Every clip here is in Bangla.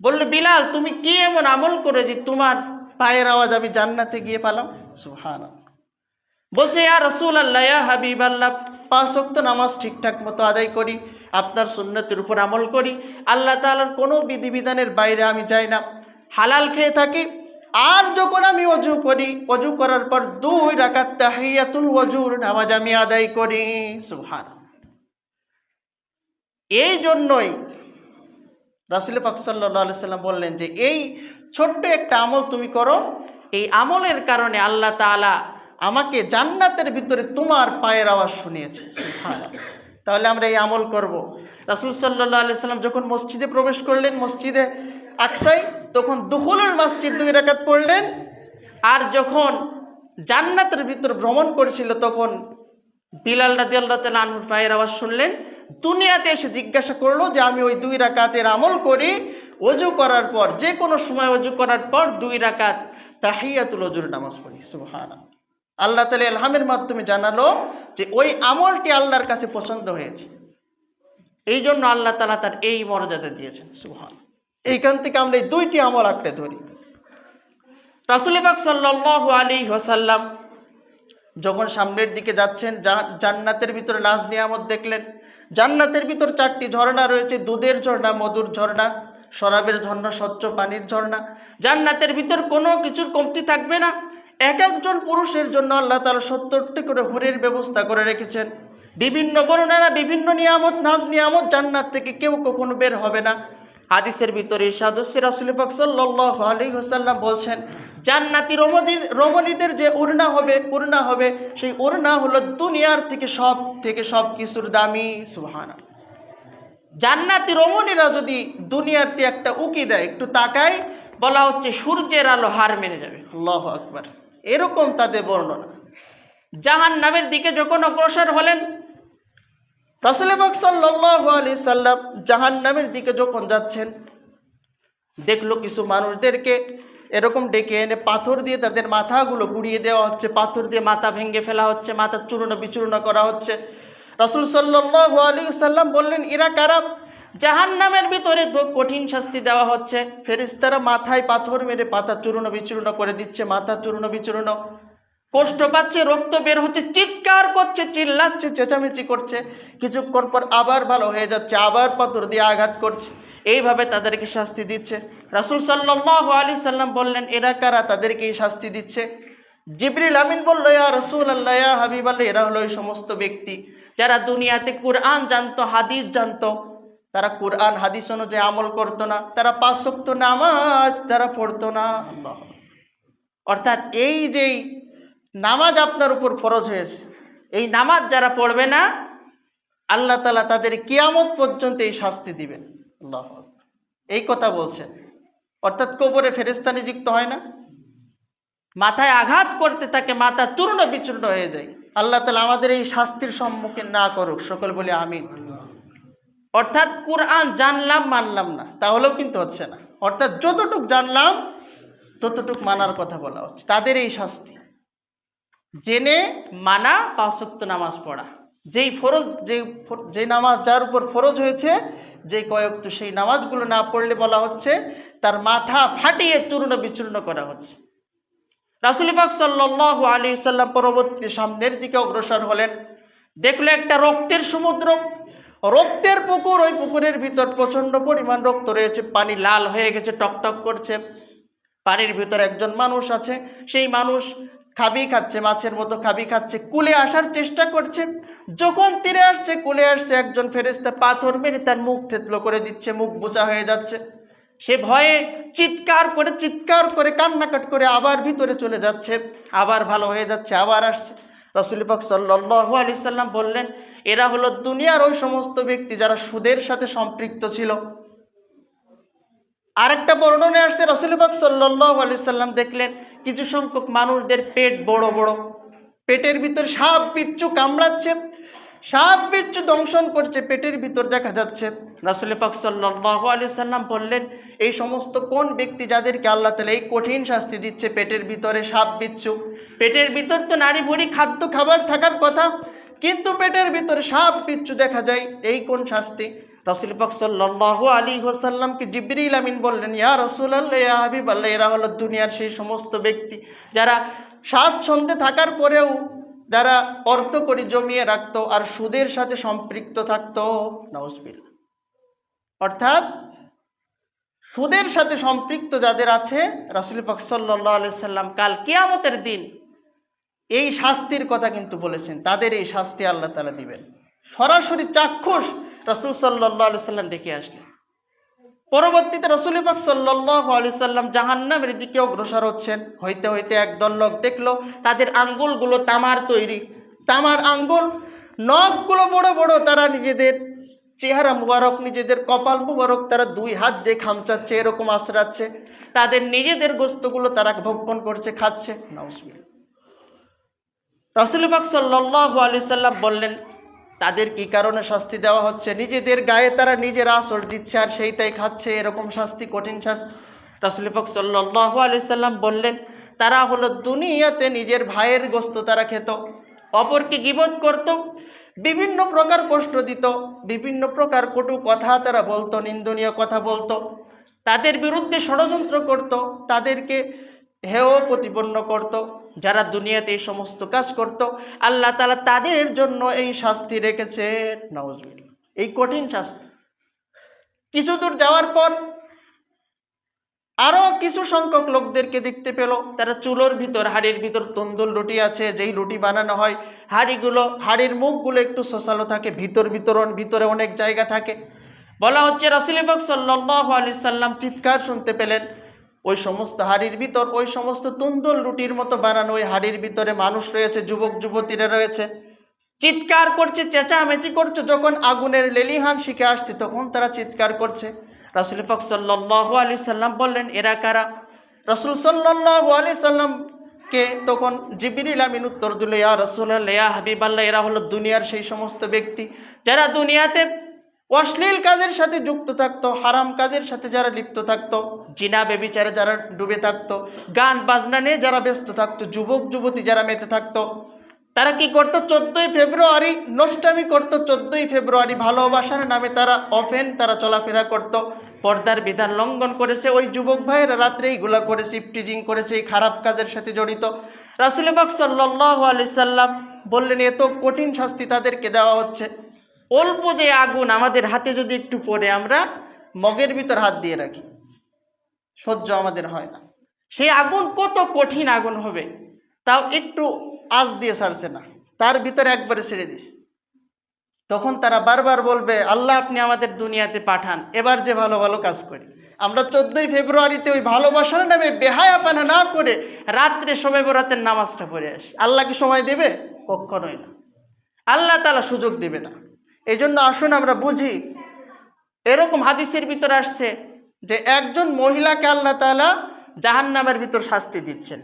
বললে, বিলাল, তুমি কি এমন আমল করে যে তোমার পায়ের আওয়াজ আমি জান্নাতে গিয়ে পালাম? সুহান বলছে, ইয়া রসুল আল্লাহ ইয়া হাবিব আল্লাহ পাঁচ ওয়াক্ত নামাজ ঠিকঠাক মতো আদায় করি, আপনার সুন্নতের উপর আমল করি। আল্লাহ তাআলার কোনো বিধিবিধানের বাইরে আমি যাই না। হালাল খেয়ে থাকি। আর যখন আমি অজু করি, অজু করার পর দুই রাকাত তাহিয়াতুল ওজুর নামাজ আমি আদায় করি। সুহান এই জন্যই রাসুল পাক সাল্লাহ সাল্লাম বললেন যে, এই ছোট্ট একটা আমল তুমি করো। এই আমলের কারণে আল্লাহ তাআলা আমাকে জান্নাতের ভিতরে তোমার পায়ের আওয়াজ শুনিয়েছে। তাহলে আমরা এই আমল করব। রাসুল সাল্লাহ আলি সাল্লাম যখন মসজিদে প্রবেশ করলেন, মসজিদে আকসাই, তখন দুহুলুল মসজিদ দুই রাকাত পড়লেন। আর যখন জান্নাতের ভিতর ভ্রমণ করেছিল, তখন বিলাল রাজি আল্লাহ তালা আনহুর পায়ের আওয়াজ শুনলেন। দুনিয়াতে এসে জিজ্ঞাসা করল যে, আমি ওই দুই রাকাতের আমল করি অজু করার পর, যে কোনো সময় অজু করার পর দুই রাকাত তাহিয়াতুল অজুর নামাজ পড়ি। সুবহানা আল্লাহ তালা এলহামের মাধ্যমে জানালো যে, ওই আমলটি আল্লাহর কাছে পছন্দ হয়েছে। এই জন্য আল্লাহ তালা তার এই মর্যাদা দিয়েছেন সুহান এইখান থেকে আমরা এই দুইটি আমল আঁকড়ে ধরি। রাসুলিবাগ সাল্লাহ আলী ওসাল্লাম যখন সামনের দিকে যাচ্ছেন জান্নাতের ভিতরে নাজ নিয়ামত দেখলেন। জান্নাতের ভিতর চারটি ঝর্ণা রয়েছে, দুধের ঝর্ণা, মধুর ঝর্ণা, শরাবের ঝর্ণা, স্বচ্ছ পানির ঝর্ণা। জান্নাতের ভিতর কোনো কিছুর কমতি থাকবে না। এক একজন পুরুষের জন্য আল্লাহ তালা সত্তরটি করে হুরের ব্যবস্থা করে রেখেছেন। বিভিন্ন বর্ণারা বিভিন্ন নিয়ামত, নাজ নিয়ামত জান্নাত থেকে কেউ কখনো বের হবে না। হাদিসের ভিতরে সাদস্যের রাসুল পাক সাল্লাহ আলী হোসাল্লাম বলছেন, জান্নাতি রমণীর, রমণীদের যে উড়না হবে উড়না হবে, সেই উড়না হলো দুনিয়ার থেকে সব থেকে সব কিছুর দামি সুহানা জান্নাতি রমণীরা যদি দুনিয়াতে একটা উকি দেয়, একটু তাকায়, বলা হচ্ছে সূর্যের আলো হার মেনে যাবে। আল্লাহ আকবার। এরকম তাদের বর্ণনা। জাহান নামের দিকে যখন অগ্রসর হলেন রাসুলবাক সাল্লাহ আলি সাল্লাম জাহান নামের দিকে যখন যাচ্ছেন, দেখল কিছু মানুষদেরকে এরকম ডেকে এনে পাথর দিয়ে তাদের মাথাগুলো গুড়িয়ে দেওয়া হচ্ছে, পাথর দিয়ে মাথা ভেঙে ফেলা হচ্ছে, মাথা চূর্ণ বিচূর্ণ করা হচ্ছে। রসুল সাল্লাহ আলী সাল্লাম বললেন, ইরা কারাব জাহান নামের ভিতরে কঠিন শাস্তি দেওয়া হচ্ছে। ফেরিস্তারা মাথায় পাথর মেরে পাতা চূর্ণ বিচূর্ণ করে দিচ্ছে, মাথা চূর্ণ বিচূর্ণ কষ্ট পাচ্ছে, রক্ত বের হচ্ছে, চিৎকার করছে, চিল্লাচ্ছে, চেঁচামেচি করছে। কিছুক্ষণ পর আবার ভালো হয়ে যাচ্ছে, আবার পাথর দিয়ে আঘাত করছে। এইভাবে তাদেরকে শাস্তি দিচ্ছে। রাসুল সাল্লাহ আলী সাল্লাম বললেন, এরা কারা? তাদেরকে এই শাস্তি দিচ্ছে। জিবরিল আমিন বলল, ইয়া রসুল আল্লাহ হাবিব আল্লাহ এরা হলো ওই সমস্ত ব্যক্তি। যারা দুনিয়াতে কোরআন জানতো, হাদিস জানতো, তারা কোরআন, হাদিস অনুযায়ী আমল করতো না। তারা পাঁচ শক্ত নামাজ, তারা পড়তো না। অর্থাৎ এই যেই নামাজ আপনার উপর ফরজ হয়েছে। এই নামাজ যারা পড়বে না, আল্লাহ তালা তাদের কিয়ামত পর্যন্ত এই শাস্তি দিবেন। আল্লাহ এই কথা বলছেন। অর্থাৎ কবরে ফেরেস্তা নিযুক্ত হয় না। মাথায় আঘাত করতে তাকে মাথা চূর্ণ বিচূর্ণ হয়ে যায়। আল্লাহ তালা আমাদের এই শাস্তির সম্মুখীন না করুক, সকল বলে আমি অর্থাৎ কোরআন জানলাম, মানলাম না, তাহলেও কিন্তু হচ্ছে না। অর্থাৎ যতটুক জানলাম, ততটুক মানার কথা বলা হচ্ছে। তাদের এই শাস্তি। জেনে মানা পাঁচক্ত নামাজ পড়া। যেই ফরজ যে যে নামাজ যার উপর ফরজ হয়েছে যে কয়েকট সেই নামাজগুলো না পড়লে বলা হচ্ছে, তার মাথা ফাটিয়ে চূর্ণ বিচূর্ণ করা হচ্ছে। রাসুলিবাগ সাল্লাহ আলী সাল্লাম পরবর্তী সামনের দিকে অগ্রসর হলেন। দেখল একটা রক্তের সমুদ্র। রক্তের পুকুর, ওই পুকুরের ভিতর প্রচণ্ড পরিমাণ রক্ত রয়েছে। পানি লাল হয়ে গেছে, টকটক করছে। পানির ভিতর একজন মানুষ আছে। সেই মানুষ খাবি খাচ্ছে, মাছের মতো খাবি খাচ্ছে, কুলে আসার চেষ্টা করছে। যখন তীরে আসছে, কুলে আসছে, একজন ফেরেস্তা পাথর মেরে তার মুখ থেতলো করে দিচ্ছে, মুখ বোচা হয়ে যাচ্ছে। সে ভয়ে চিৎকার করে চিৎকার করে, কান্নাকাট করে আবার ভিতরে চলে যাচ্ছে, আবার ভালো হয়ে যাচ্ছে, আবার আসছে। রসুল পাক সাল্লাহ আলি সাল্লাম বললেন, এরা হলো দুনিয়ার ওই সমস্ত ব্যক্তি যারা সুদের সাথে সম্পৃক্ত ছিল। আরেকটা বর্ণনে আসছে রসুলবাক সাল্লাহ আলি সাল্লাম দেখলেন, কিছু সংখ্যক মানুষদের পেট বড় বড়। পেটের ভিতর সাপ বিচ্ছু কামড়াচ্ছে, সাপ বিচ্ছু দংশন করছে, পেটের ভিতর দেখা যাচ্ছে। রাসুল পাক সাল্লাহ আলি সাল্লাম বললেন, এই সমস্ত কোন ব্যক্তি যাদেরকে আল্লাহ তালা এই কঠিন শাস্তি দিচ্ছে, পেটের ভিতরে সাপ বিচ্ছু? পেটের ভিতর তো নারী ভুড়ি খাদ্য, খাবার থাকার কথা, কিন্তু পেটের ভিতরে সাপ বিচ্ছু দেখা যায়, এই কোন শাস্তি? রসুল পাক সাল্লাহ আলী হোসাল্লামকে জিবরিল আমিন বললেন, ইয়া রসুল আল্লাহ ইয়া হাবিব আল্লাহ এরা হলো দুনিয়ার সেই সমস্ত ব্যক্তি যারা স্বাচ্ছন্দ্যে থাকার পরেও যারা অর্থ করে জমিয়ে রাখত আর সুদের সাথে সম্পৃক্ত থাকতো। নওজবিল অর্থাৎ সুদের সাথে সম্পৃক্ত যাদের আছে, রাসুল পাক সাল্লাহ আলি সাল্লাম কাল কিয়ামতের দিন এই শাস্তির কথা কিন্তু বলেছেন। তাদের এই শাস্তি আল্লাহ তালা দিবেন। সরাসরি চাক্ষুষ রসুল সাল্লাহ সাল্লাম দেখে আসলেন। পরবর্তীতে রসুল পাক সাল্লাহ আলি সাল্লাম জাহান্নামের দিকে অগ্রসর হচ্ছেন। হইতে হইতে একদল লোক দেখল, তাদের আঙ্গুলগুলো তামার তৈরি। তামার আঙ্গুল, নখগুলো বড় বড়, তারা নিজেদের চেহারা মুবারক, নিজেদের কপাল মুবারক, তারা দুই হাত দিয়ে খামচাচ্ছে, এরকম আশ্রাচ্ছে তাদের নিজেদের গোস্তগুলো তারা ভক্ষণ করছে, খাচ্ছে। নাউজবিল্লাহ। রাসুলবাক সাল্লাহ আলি সাল্লাম বললেন তাদের কি কারণে শাস্তি দেওয়া হচ্ছে? নিজেদের গায়ে তারা নিজের আসর দিচ্ছে আর সেইটাই খাচ্ছে। এরকম শাস্তি, কঠিন শাস্তি। রাসুলবাক সাল্লাহ আলি সাল্লাম বললেন, তারা হলো দুনিয়াতে নিজের ভাইয়ের গোস্ত তারা খেত, অপরকে গিবত করত, বিভিন্ন প্রকার কষ্ট দিত, বিভিন্ন প্রকার কটু কথা তারা বলতো, নিন্দনীয় কথা বলতো। তাদের বিরুদ্ধে ষড়যন্ত্র করত, তাদেরকে হেয় প্রতিপন্ন করত। যারা দুনিয়াতে এই সমস্ত কাজ করত, আল্লাহ তালা তাদের জন্য এই শাস্তি রেখেছে নওয়াজ এই কঠিন শাস্তি। কিছু দূর যাওয়ার পর আরও কিছু সংখ্যক লোকদেরকে দেখতে পেল। তারা চুলোর ভিতর, হাড়ির ভিতর তন্দুল রুটি আছে, যেই রুটি বানানো হয়, হাড়িগুলো, হাড়ির মুখগুলো একটু শোষালো থাকে, ভিতর বিতরণ, ভিতরে অনেক জায়গা থাকে। বলা হচ্ছে রসুলিবাগ সাল্লাহ আলি সাল্লাম চিৎকার শুনতে পেলেন। ওই সমস্ত হাড়ির ভিতর, ওই সমস্ত তুন্দল রুটির মতো বানানো ওই হাড়ির ভিতরে মানুষ রয়েছে, যুবক, যুবতীরা রয়েছে। চিৎকার করছে, চেঁচামেচি করছে, যখন আগুনের লেলিহান শিখে আসছে, তখন তারা চিৎকার করছে। রাসুল পাক সাল্লাহ আলি সাল্লাম বললেন, এরা কারা? রসুল সাল্লাহ আলি সাল্লামকে তখন জিবিরিল আমিন উত্তর দিল, ইয়া রসুল্লাহ ইয়া হাবিব আল্লাহ এরা হলো দুনিয়ার সেই সমস্ত ব্যক্তি। যারা দুনিয়াতে অশ্লীল কাজের সাথে যুক্ত থাকতো, হারাম কাজের সাথে যারা লিপ্ত থাকতো, জিনা, বেবিচারে যারা ডুবে থাকতো, গান, বাজনা নিয়ে যারা ব্যস্ত থাকতো, যুবক, যুবতী যারা মেতে থাকতো, তারা কি করতো? চোদ্দোই ফেব্রুয়ারি, নষ্টামি করতো। চোদ্দোই ফেব্রুয়ারি ভালোবাসার নামে তারা অফেন, তারা চলাফেরা করত। পর্দার বিধান লঙ্ঘন করেছে ওই যুবক ভাইয়েরা, রাত্রে এইগুলা করেছে ইফটিজিং করেছে, এই খারাপ কাজের সাথে জড়িত। রাসুলবাক সাল্লাহ আলি সাল্লাম বললেন, এত কঠিন শাস্তি তাদেরকে দেওয়া হচ্ছে। অল্প যে আগুন আমাদের হাতে যদি একটু পরে আমরা মগের ভিতর হাত দিয়ে রাখি। সহ্য আমাদের হয় না। সেই আগুন কত কঠিন আগুন হবে, তাও একটু আজ দিয়ে ছাড়ছে না। তার ভিতরে একবারে ছেড়ে দিস। তখন তারা বারবার বলবে, আল্লাহ, আপনি আমাদের দুনিয়াতে পাঠান। এবার যে ভালো ভালো কাজ করি। আমরা চোদ্দোই ফেব্রুয়ারিতে ওই ভালোবাসার নামে বেহায়াপানা না করে রাত্রে সবাই বরাতের নামাজটা পড়ে আসি। আল্লাহ কি সময় দেবে? কখনোই না। আল্লাহ তালা সুযোগ দেবে না। এই জন্য আসুন আমরা বুঝি। এরকম হাদিসের ভিতর আসছে যে একজন মহিলাকে আল্লাহ তালা জাহান নামের ভিতর শাস্তি দিচ্ছেন।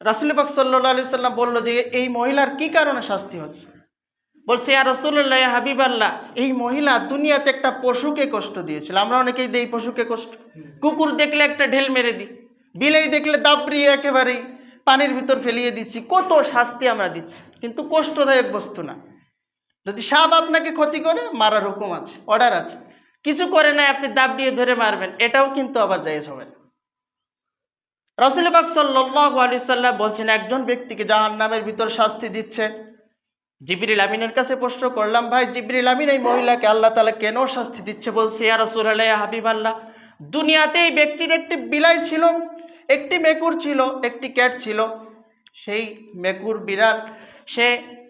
রাসুল পাক সাল্লা সাল্লাম বলল যে, এই মহিলার কি কারণে শাস্তি হচ্ছে? বলছে আর রসুল্লাহ হাবিব আল্লাহ এই মহিলা দুনিয়াতে একটা পশুকে কষ্ট দিয়েছিল। আমরা অনেকেই দিই পশুকে কষ্ট। কুকুর দেখলে একটা ঢেল মেরে দিই, বিলেই দেখলে দাবড়িয়ে একেবারেই পানির ভিতর ফেলিয়ে দিচ্ছি। কত শাস্তি আমরা দিচ্ছি। কিন্তু কষ্টদায়ক বস্তু না। যদি সাপ আপনাকে ক্ষতি করে, মারার হুকুম আছে অর্ডার আছে। কিছু করে নাই, আপনি দাব দিয়ে ধরে মারবেন, এটাও কিন্তু আবার জায়েজ হবে না। রসুলবাক সাল্লাহ বলছেন, একজন ব্যক্তিকে জাহান নামের ভিতর শাস্তি দিচ্ছে। জিবরিল আমিনের কাছে প্রশ্ন করলাম, ভাই, জিবরিল আমিন এই মহিলাকে আল্লাহ তালা কেন শাস্তি দিচ্ছে? বলছে, ইয়া রসুল আল্লাহ হাবিব আল্লাহ দুনিয়াতে এই ব্যক্তির একটি বিলাই ছিল, একটি মেকুর ছিল, একটি ক্যাট ছিল। সেই মেকুর বিড়াল, সে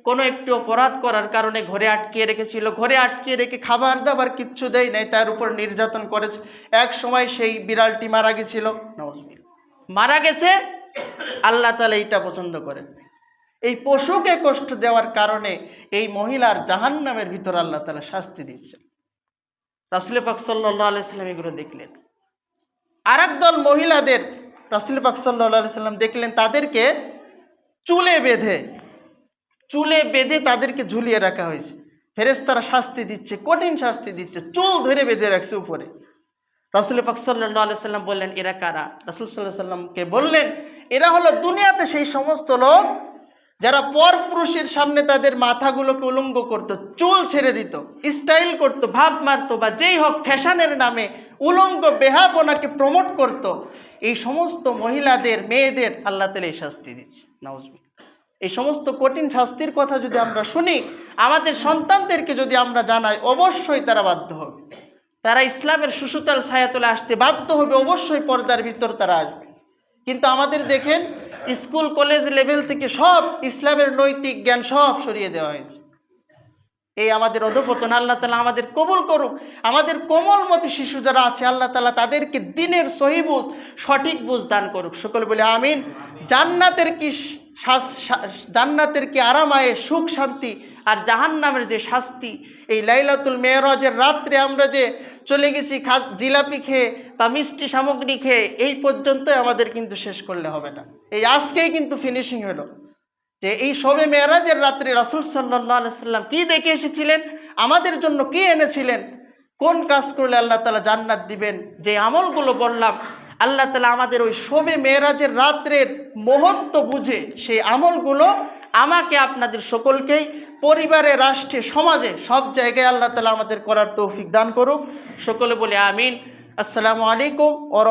কোনো একটু অপরাধ করার কারণে ঘরে আটকিয়ে রেখেছিল। ঘরে আটকিয়ে রেখে খাবার দাবার কিচ্ছু দেয় নাই, তার উপর নির্যাতন করেছে। এক সময় সেই বিড়ালটি মারা গেছিল। মারা গেছে, আল্লাহ তালা এইটা পছন্দ করেন এই পশুকে কষ্ট দেওয়ার কারণে এই মহিলার জাহান নামের ভিতর আল্লাহ তালা শাস্তি দিচ্ছেন রাসুল পাক সাল্লাহ আলাইসাল্লাম এগুলো দেখলেন। আর দল মহিলাদের, রাসুল পাক সাল্লাহ আলাইসাল্লাম দেখলেন, তাদেরকে চুলে বেঁধে চুলে বেঁধে তাদেরকে ঝুলিয়ে রাখা হয়েছে। ফেরেস তারা শাস্তি দিচ্ছে, কঠিন শাস্তি দিচ্ছে, চুল ধরে বেঁধে রাখছে উপরে। রাসুল পাক সাল্লাহ সাল্লাম বললেন, এরা কারা? রাসুল সাল্লাহ সাল্লামকে বললেন, এরা হলো দুনিয়াতে সেই সমস্ত লোক যারা পর পুরুষের সামনে তাদের মাথাগুলোকে উলঙ্গ করত, চুল ছেড়ে দিত, স্টাইল করত, ভাব মারতো বা যেই হোক ফ্যাশনের নামে উলঙ্গ বেহাপনাকে প্রমোট করত। এই সমস্ত মহিলাদের, মেয়েদের আল্লাহ তালা এই শাস্তি দিচ্ছে। নাউজবিল এই সমস্ত কঠিন শাস্তির কথা যদি আমরা শুনি, আমাদের সন্তানদেরকে যদি আমরা জানাই, অবশ্যই তারা বাধ্য হবে। তারা ইসলামের সুসুতাল ছায়াতলে আসতে বাধ্য হবে, অবশ্যই পর্দার ভিতর তারা আসবে। কিন্তু আমাদের দেখেন, স্কুল, কলেজ লেভেল থেকে সব ইসলামের নৈতিক জ্ঞান সব সরিয়ে দেওয়া হয়েছে। এই আমাদের অধপতন, আল্লাহ তালা আমাদের কবুল করুক। আমাদের কোমলমতি শিশু যারা আছে, আল্লাহ তালা তাদেরকে দিনের সহিবুজ সঠিক বুঝ দান করুক। সকল বলে আমিন। জান্নাতের কি জান্নাতের কি আরামায়ে সুখ, শান্তি আর জাহান্নামের যে শাস্তি? এই লাইলাতুল মেয়রাজের রাত্রে আমরা যে চলে গেছি খা জিলাপি খেয়ে বা মিষ্টি সামগ্রী খেয়ে, এই পর্যন্তই আমাদের কিন্তু শেষ করলে হবে না। এই আজকেই কিন্তু ফিনিশিং হলো। যে এই শবে মেয়েরাজের রাত্রে রাসুল সাল্লাহ সাল্লাম কী দেখে এসেছিলেন? আমাদের জন্য কি এনেছিলেন? কোন কাজ করলে আল্লাহ তালা জান্নাত দিবেন? যে আমলগুলো বললাম আল্লাহ তালা আমাদের ওই শোবে মেয়েরাজের রাত্রের মহত্ব বুঝে সেই আমলগুলো আমাকে আপনাদের সকলকেই পরিবারে, রাষ্ট্রে, সমাজে সব জায়গায় আল্লাহ তালা আমাদের করার তৌফিক দান করুক। সকলে বলে আমিন। আসসালামু আলাইকুম ওর